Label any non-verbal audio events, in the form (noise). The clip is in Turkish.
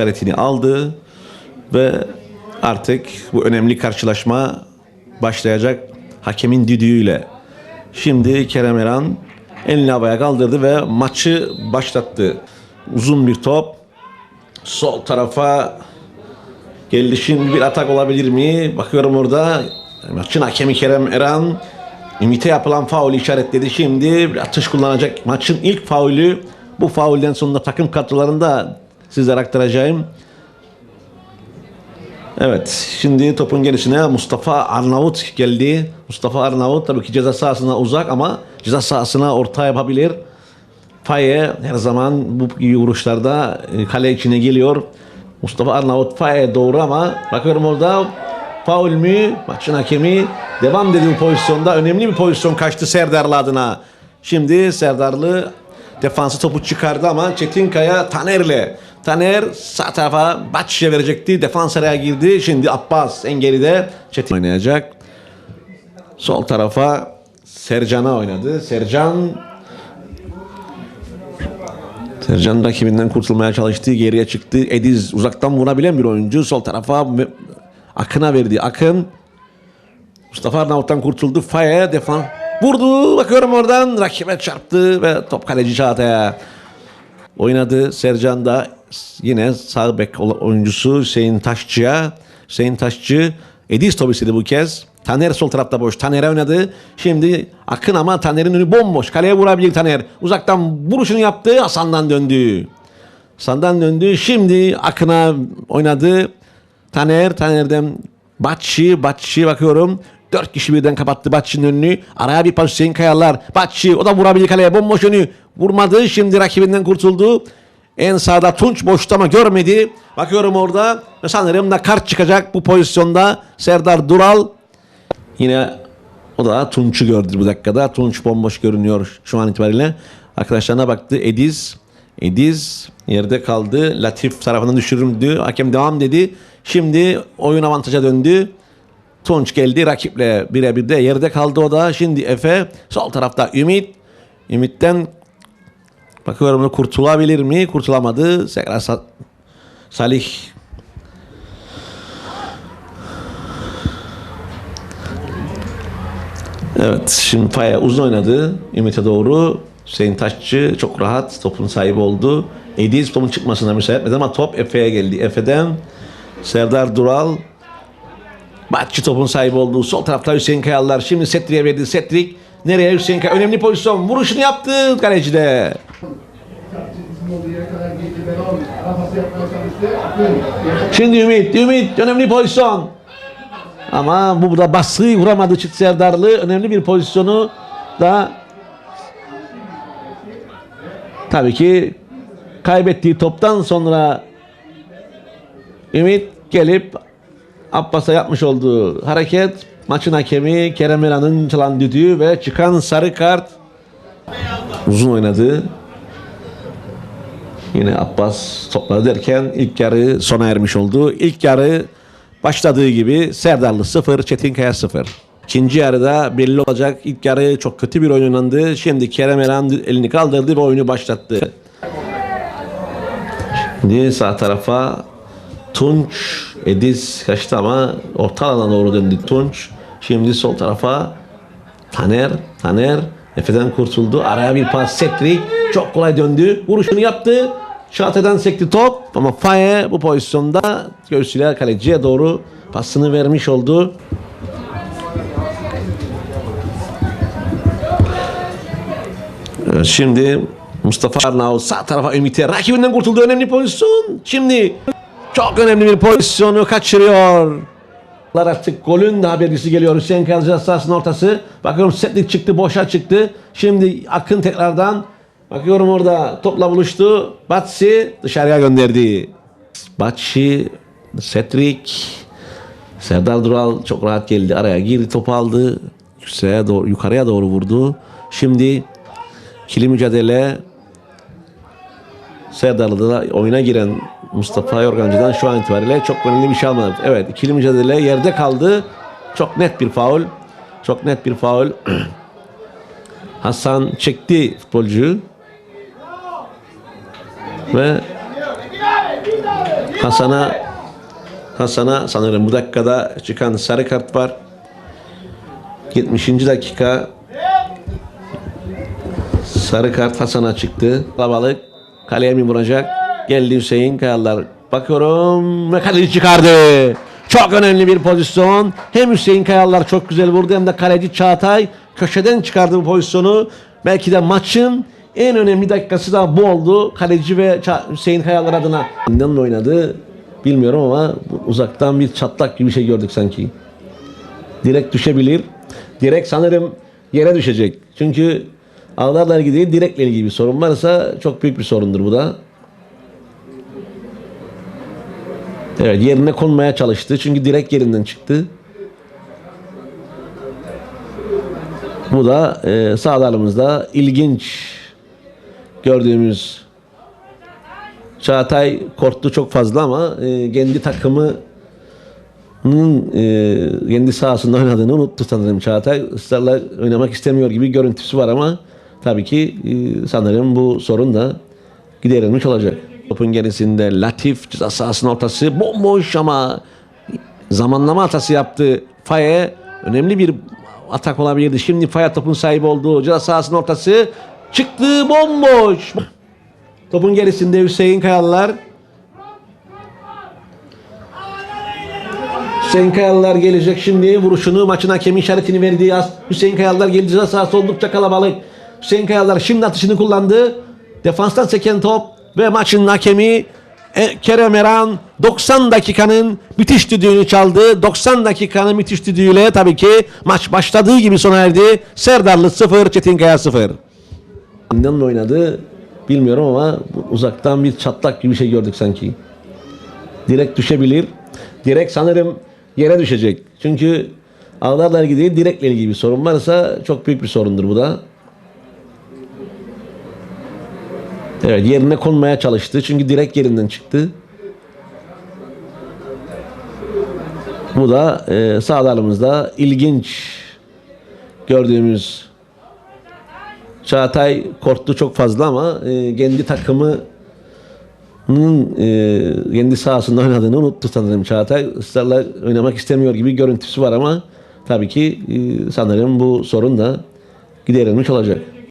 işaretini aldı ve artık bu önemli karşılaşma başlayacak hakemin düdüğüyle. Şimdi Kerem Eren elini havaya kaldırdı ve maçı başlattı. Uzun bir top sol tarafa geldi. Şimdi bir atak olabilir mi? Bakıyorum orada maçın hakemi Kerem Eren imite yapılan faul işaretledi. Şimdi bir atış kullanacak. Maçın ilk faulü bu faulden sonra takım kadrolarında sizlere aktaracağım. Evet, şimdi topun gerisine Mustafa Arnavut geldi. Mustafa Arnavut tabii ki ceza sahasına uzak ama ceza sahasına orta yapabilir. Faye her zaman bu vuruşlarda e, kale içine geliyor. Mustafa Arnavut Faye doğru ama bakıyorum orada faul mü? Maçın hakemi devam dedi bu pozisyonda. Önemli bir pozisyon kaçtı Serdarlı adına. Şimdi Serdarlı defansı topu çıkardı ama Çetinkaya Taner'le. Taner sağ tarafa Batçı'ya verecekti. Defans araya girdi. Şimdi Abbas en geride Çetin oynayacak. Sol tarafa Sercan'a oynadı. Sercan Sercan rakibinden kurtulmaya çalıştı. Geriye çıktı. Ediz uzaktan vurabilen bir oyuncu. Sol tarafa Akın'a verdi. Akın Mustafa Arnavut'tan kurtuldu. Faye defan vurdu. Bakıyorum oradan rakibe çarptı ve top kaleci Çağatay'a oynadı. Sercan da yine sağ bek oyuncusu Hüseyin Taşçı'ya. Hüseyin Taşçı topu istedi bu kez. Taner sol tarafta boş. Taner'e oynadı. Şimdi Akın ama Taner'in önü bomboş. Kaleye vurabilir Taner. Uzaktan vuruşunu yaptı. Hasan'dan döndü. Hasan'dan döndü. Şimdi Akın'a oynadı. Taner, Taner'den Batçı, Batçı bakıyorum. Dört kişi birden kapattı Batçı'nın önünü. Araya bir pas Hüseyin Kayalar. Batçı o da vurabilir kaleye. Bomboş önü. Vurmadı. Şimdi rakibinden kurtuldu. En sağda Tunç boşta ama görmedi. Bakıyorum orada. Sanırım da kart çıkacak bu pozisyonda. Serdar Dural. Yine o da Tunç'u gördü bu dakikada. Tunç bomboş görünüyor şu an itibariyle. Arkadaşlarına baktı. Ediz. Ediz yerde kaldı. Latif tarafından düşürürüm diyor. Hakem devam dedi. Şimdi oyun avantaja döndü. Tunç geldi rakiple birebir de yerde kaldı o da. Şimdi Efe sol tarafta Ümit. Ümit'ten bakıyorum kurtulabilir mi? Kurtulamadı. Tekrar Sa- Salih Evet şimdi Faya uzun oynadı. Ümit'e doğru. Hüseyin Taşçı çok rahat topun sahibi oldu. Ediz topun çıkmasına müsaade etmedi ama top Efe'ye geldi. Efe'den Serdar Dural Batçı topun sahibi oldu. Sol tarafta Hüseyin Kayalılar. Şimdi Setri'ye verdi. Setrik nereye Hüseyin Kaya? Önemli pozisyon. Vuruşunu yaptı kalecide. Şimdi Ümit. Ümit önemli pozisyon. Ama bu da baskıyı vuramadı Çit Serdarlı. Önemli bir pozisyonu da tabii ki kaybettiği toptan sonra Ümit gelip Abbas'a yapmış olduğu hareket maçın hakemi Kerem Elan'ın çalan düdüğü ve çıkan sarı kart uzun oynadı. Yine Abbas topladı derken ilk yarı sona ermiş oldu. İlk yarı başladığı gibi Serdarlı 0, Çetinkaya 0. İkinci yarıda belli olacak. İlk yarı çok kötü bir oyun oynandı. Şimdi Kerem Eren elini kaldırdı ve oyunu başlattı. Şimdi sağ tarafa Tunç, Ediz kaçtı ama orta alana doğru döndü Tunç. Şimdi sol tarafa Taner, Taner Efe'den kurtuldu. Araya bir pas Setrik. Çok kolay döndü. Vuruşunu yaptı. Şate'den sekti top. Ama Faye bu pozisyonda göğsüyle kaleciye doğru pasını vermiş oldu. Şimdi Mustafa Arnavut sağ tarafa Ümit'e rakibinden kurtuldu. Önemli pozisyon. Şimdi çok önemli bir pozisyonu kaçırıyor. Artık golün de habercisi geliyor. Hüseyin Kayalcı sahasının ortası. Bakıyorum setlik çıktı, boşa çıktı. Şimdi Akın tekrardan. Bakıyorum orada topla buluştu. Batsi dışarıya gönderdi. Batsi, Setrik, Serdar Dural çok rahat geldi. Araya girdi, topu aldı. Yükseğe doğru, yukarıya doğru vurdu. Şimdi ikili mücadele Serdar'da da oyuna giren Mustafa Yorgancı'dan şu an itibariyle çok önemli bir şey almadı. Evet ikili mücadele yerde kaldı. Çok net bir faul. Çok net bir faul. (clears throat) Hasan çekti futbolcuyu. Ve Hasan'a Hasan'a sanırım bu dakikada çıkan sarı kart var. 70. dakika sarı kart Hasan'a çıktı. Kalabalık kaleye mi vuracak? Geldi Hüseyin Kayalar. Bakıyorum ve kaleci çıkardı. Çok önemli bir pozisyon. Hem Hüseyin Kayalar çok güzel vurdu hem de kaleci Çağatay köşeden çıkardı bu pozisyonu. Belki de maçın en önemli dakikası da bu oldu. Kaleci ve Hüseyin Kayalar adına. Neden oynadı bilmiyorum ama uzaktan bir çatlak gibi bir şey gördük sanki. Direkt düşebilir. Direkt sanırım yere düşecek. Çünkü ağlarla ilgili değil, direkle ilgili bir sorun varsa çok büyük bir sorundur bu da. Evet yerine konmaya çalıştı. Çünkü direkt yerinden çıktı. Bu da e, sağlarımızda ilginç gördüğümüz Çağatay korktu çok fazla ama e, kendi takımı e, kendi sahasında oynadığını unuttu sanırım Çağatay. Israrla oynamak istemiyor gibi görüntüsü var ama tabii ki e, sanırım bu sorun da giderilmiş olacak. Topun gerisinde Latif ceza sahasının ortası bomboş ama zamanlama hatası yaptı. Faye önemli bir atak olabilirdi. Şimdi Faye topun sahibi oldu. Ceza sahasının ortası çıktı bomboş. Topun gerisinde Hüseyin Kayalılar. Hüseyin Kayalılar gelecek şimdi vuruşunu maçın hakemi işaretini verdiği az. Hüseyin Kayalılar geldi ceza sahası oldukça kalabalık. Hüseyin Kayalılar şimdi atışını kullandı. Defanstan seken top ve maçın hakemi e, Kerem Eren 90 dakikanın müthiş düdüğünü çaldı. 90 dakikanın müthiş düdüğüyle tabii ki maç başladığı gibi sona erdi. Serdarlı 0, Çetinkaya 0. Neden oynadı bilmiyorum ama uzaktan bir çatlak gibi bir şey gördük sanki. Direkt düşebilir. Direkt sanırım yere düşecek. Çünkü ağlarla ilgili değil, direkle ilgili bir sorun varsa çok büyük bir sorundur bu da. Evet yerine konmaya çalıştı. Çünkü direkt yerinden çıktı. Bu da e, sağlarımızda ilginç gördüğümüz Çağatay korktu çok fazla ama e, kendi takımı e, kendi sahasında oynadığını unuttu sanırım Çağatay. Israrla oynamak istemiyor gibi görüntüsü var ama tabii ki e, sanırım bu sorun da giderilmiş olacak.